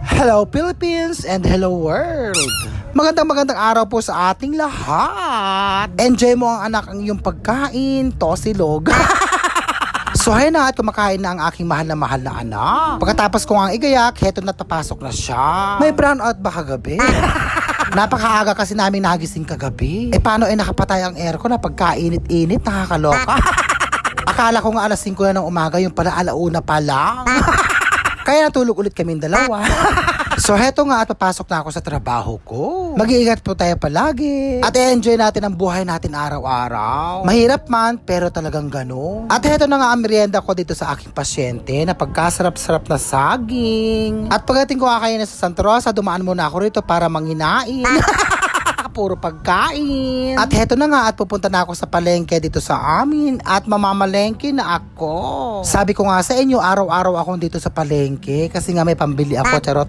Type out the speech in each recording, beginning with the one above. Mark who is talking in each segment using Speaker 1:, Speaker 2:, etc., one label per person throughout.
Speaker 1: Hello Philippines and hello world! Magandang magandang araw po sa ating lahat! Enjoy mo ang anak ang iyong pagkain, tosilog. So ayun na at kumakain na ang aking mahal na mahal na anak. Pagkatapos ko ang igayak, heto na tapasok na siya. May brown out ba kagabi? Napakaaga kasi namin nagising kagabi. Eh paano eh nakapatay ang aircon na pagkainit-init, nakakaloka. Akala ko nga alas 5 na ng umaga, yung pala alauna pa lang. Kaya natulog ulit kaming dalawa. so heto nga at papasok na ako sa trabaho ko. Mag-iingat po tayo palagi. At i-enjoy natin ang buhay natin araw-araw. Mahirap man, pero talagang gano'n. At heto na nga ang merienda ko dito sa aking pasyente na pagkasarap-sarap na saging. At pagdating ko kakain na sa Santa Rosa, dumaan muna ako rito para manginain. puro pagkain. At heto na nga at pupunta na ako sa palengke dito sa amin at mamamalengke na ako. Sabi ko nga sa inyo, araw-araw akong dito sa palengke kasi nga may pambili ako, charot.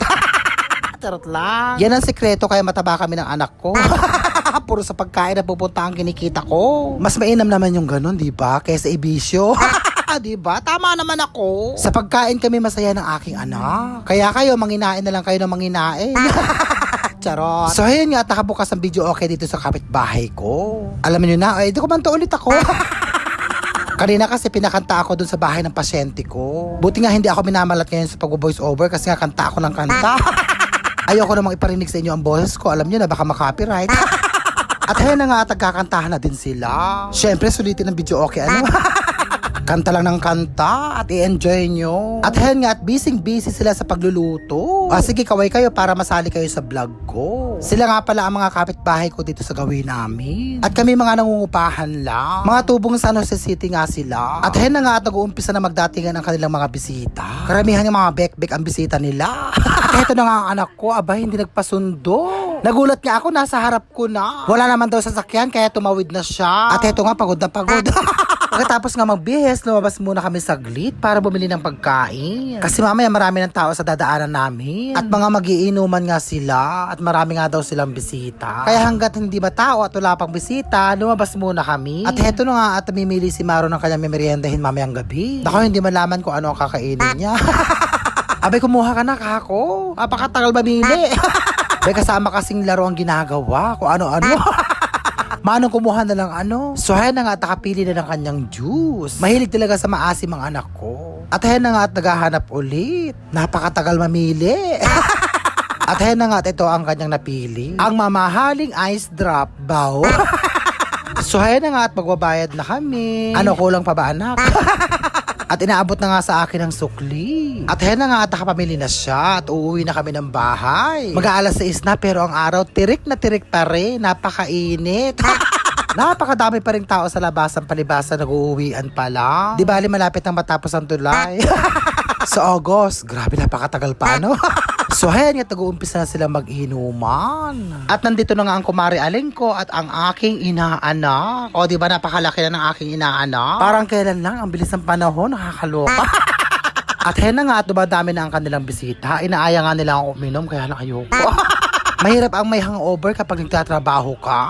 Speaker 1: charot lang. Yan ang sekreto kaya mataba kami ng anak ko. puro sa pagkain na pupunta ang kinikita ko. Mas mainam naman yung ganun, di ba? Kaysa ibisyo. di ba? Tama naman ako. Sa pagkain kami masaya ng aking anak. Kaya kayo, manginain na lang kayo ng manginain. Charot. So, ayun nga, nakabukas ang video okay dito sa kapitbahay ko. Alam niyo na, ay, di ko man to ulit ako. Kanina kasi pinakanta ako dun sa bahay ng pasyente ko. Buti nga hindi ako minamalat ngayon sa pag-voice over kasi nga kanta ako ng kanta. Ayoko namang iparinig sa inyo ang boses ko. Alam niyo na baka makopyright. At ayun na nga, tagkakantahan na din sila. Siyempre, sulitin ang video okay. Ano? Kanta lang ng kanta at i-enjoy nyo. At ayun nga, at busy-busy sila sa pagluluto. Ah, sige, kaway kayo para masali kayo sa vlog ko. Sila nga pala ang mga kapitbahay ko dito sa gawin namin. At kami mga nangungupahan lang. Mga tubong San Jose City nga sila. At ayun na nga, at nag-uumpisa na magdatingan ang kanilang mga bisita. Karamihan ng mga bek-bek ang bisita nila. at eto na nga ang anak ko, abay, hindi nagpasundo. Nagulat nga ako, nasa harap ko na. Wala naman daw sasakyan, kaya tumawid na siya. At eto nga, pagod na pagod. Pagkatapos nga magbihis, lumabas muna kami saglit para bumili ng pagkain. Kasi mamaya marami ng tao sa dadaanan namin. At mga magiinuman nga sila at marami nga daw silang bisita. Kaya hanggat hindi ba tao at wala pang bisita, lumabas muna kami. At heto na nga at mimili si Maro ng kanyang meriendahin mamayang gabi. Ako hindi malaman kung ano ang kakainin niya. Abay, kumuha ka na, kako. Apakatagal mamili. May kasama kasing laro ang ginagawa. Kung ano-ano. Manong kumuha na lang ano. So ayan na nga at nakapili na ng kanyang juice. Mahilig talaga sa maasim ang anak ko. At ayan na nga at naghahanap ulit. Napakatagal mamili. at ayan na nga at ito ang kanyang napili. Ang mamahaling ice drop bow. so ayan na nga at magbabayad na kami. Ano kulang pa ba anak? At inaabot na nga sa akin ang sukli. At ayan na nga at nakapamili na siya at uuwi na kami ng bahay. Mag-aalas 6 na pero ang araw tirik na tirik pa rin. Napakainit. Napakadami pa rin tao sa labasan palibasa nag-uuwian pa lang. Di bali malapit nang matapos ang tulay. sa August, grabe napakatagal pa ano. so ayan nga nag-uumpisa na silang mag-inuman. At nandito na nga ang kumari aling ko at ang aking inaanak. O di ba napakalaki na ng aking inaanak? Parang kailan lang, ang bilis ng panahon, nakakaloka. At hen na nga at dumadami na ang kanilang bisita. Inaaya nga nila akong uminom kaya lang ayoko. Mahirap ang may hangover kapag nagtatrabaho ka.